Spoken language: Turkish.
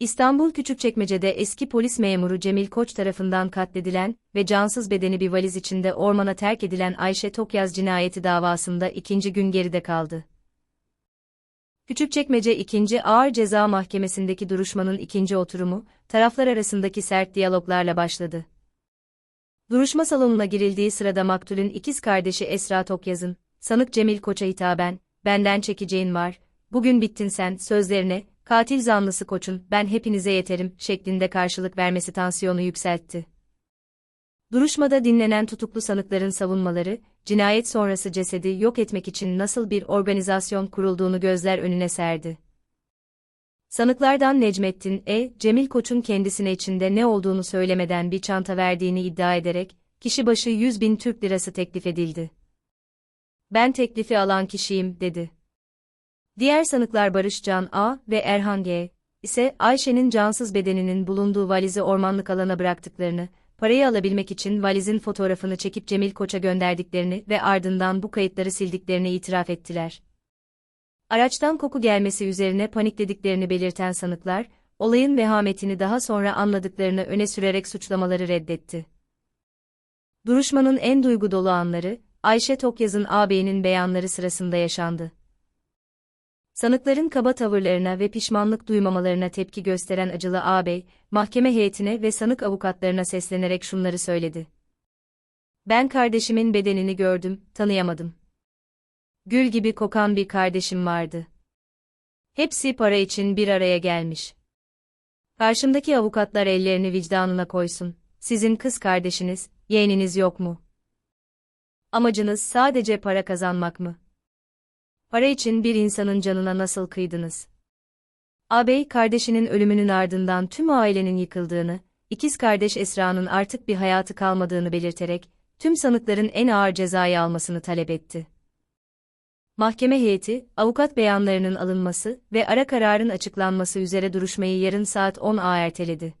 İstanbul Küçükçekmece'de eski polis memuru Cemil Koç tarafından katledilen ve cansız bedeni bir valiz içinde ormana terk edilen Ayşe Tokyaz cinayeti davasında ikinci gün geride kaldı. Küçükçekmece 2. Ağır Ceza Mahkemesi'ndeki duruşmanın ikinci oturumu, taraflar arasındaki sert diyaloglarla başladı. Duruşma salonuna girildiği sırada maktulün ikiz kardeşi Esra Tokyaz'ın, sanık Cemil Koç'a hitaben, benden çekeceğin var, bugün bittin sen, sözlerine, katil zanlısı Koç'un, ben hepinize yeterim, şeklinde karşılık vermesi tansiyonu yükseltti. Duruşmada dinlenen tutuklu sanıkların savunmaları, cinayet sonrası cesedi yok etmek için nasıl bir organizasyon kurulduğunu gözler önüne serdi. Sanıklardan Necmettin E. Cemil Koç'un kendisine içinde ne olduğunu söylemeden bir çanta verdiğini iddia ederek, kişi başı 100 bin Türk lirası teklif edildi. Ben teklifi alan kişiyim, dedi. Diğer sanıklar Barış Can A. ve Erhan G. ise Ayşe'nin cansız bedeninin bulunduğu valizi ormanlık alana bıraktıklarını, parayı alabilmek için valizin fotoğrafını çekip Cemil Koç'a gönderdiklerini ve ardından bu kayıtları sildiklerini itiraf ettiler. Araçtan koku gelmesi üzerine paniklediklerini belirten sanıklar, olayın vehametini daha sonra anladıklarını öne sürerek suçlamaları reddetti. Duruşmanın en duygu dolu anları, Ayşe Tokyaz'ın ağabeyinin beyanları sırasında yaşandı. Sanıkların kaba tavırlarına ve pişmanlık duymamalarına tepki gösteren acılı ağabey, mahkeme heyetine ve sanık avukatlarına seslenerek şunları söyledi. Ben kardeşimin bedenini gördüm, tanıyamadım. Gül gibi kokan bir kardeşim vardı. Hepsi para için bir araya gelmiş. Karşımdaki avukatlar ellerini vicdanına koysun. Sizin kız kardeşiniz, yeğeniniz yok mu? Amacınız sadece para kazanmak mı? Para için bir insanın canına nasıl kıydınız? Ağabey kardeşinin ölümünün ardından tüm ailenin yıkıldığını, ikiz kardeş Esra'nın artık bir hayatı kalmadığını belirterek, tüm sanıkların en ağır cezayı almasını talep etti. Mahkeme heyeti, avukat beyanlarının alınması ve ara kararın açıklanması üzere duruşmayı yarın saat 10'a erteledi.